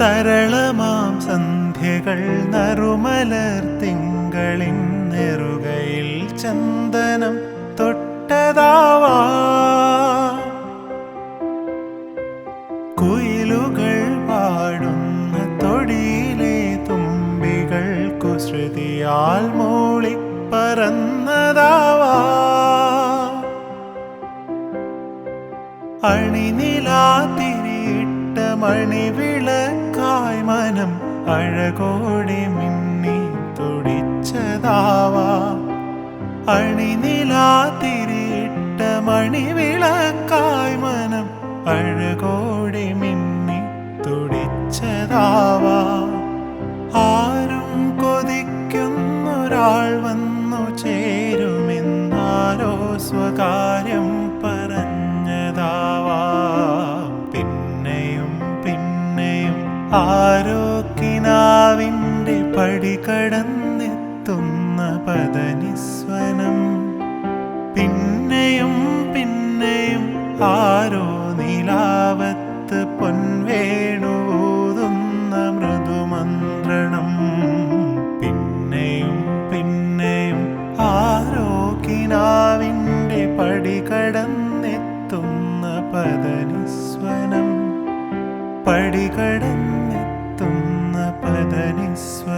തരളമാം സന്ധ്യകൾ നറുമലർ തിങ്കളിൻ നെറുകയിൽ ചന്ദനം തൊട്ടതാവാ. കുയിലുകൾ പാടുന്ന തൊടിയിലെ തുമ്പികൾ കുസൃതിയാൽ മൂളി പറന്നതാവാ അണിനിലാതിരിയിട്ട മണിവിളക്കായി മനം അഴകോടെ മിന്നി തുടിച്ചതാവാ. അണിനിലാതിരിയിട്ട മണിവിളക്കായി മനം അഴകോടെ മിന്നി തുടിച്ചതാവാ. ആരും കൊതിക്കുന്നൊരാൾ വന്നു ചേരുമെന്നാരോ സ്വകാര്യം പിന്നെയും ആരോ പടി കടന്നെത്തുന്ന പദനിസ്വനം പിന്നെയും പിന്നെയും ആരോ നിലാവത്ത് പൊൻവേണൂതുന്ന മൃദുമന്ത്രണം. പിന്നെയും പിന്നെയും ആരോക്കിനാവിന്റെ പടി കടന്നെത്തുന്ന പദനിസ്വനം പടി കടന്ന് sweat.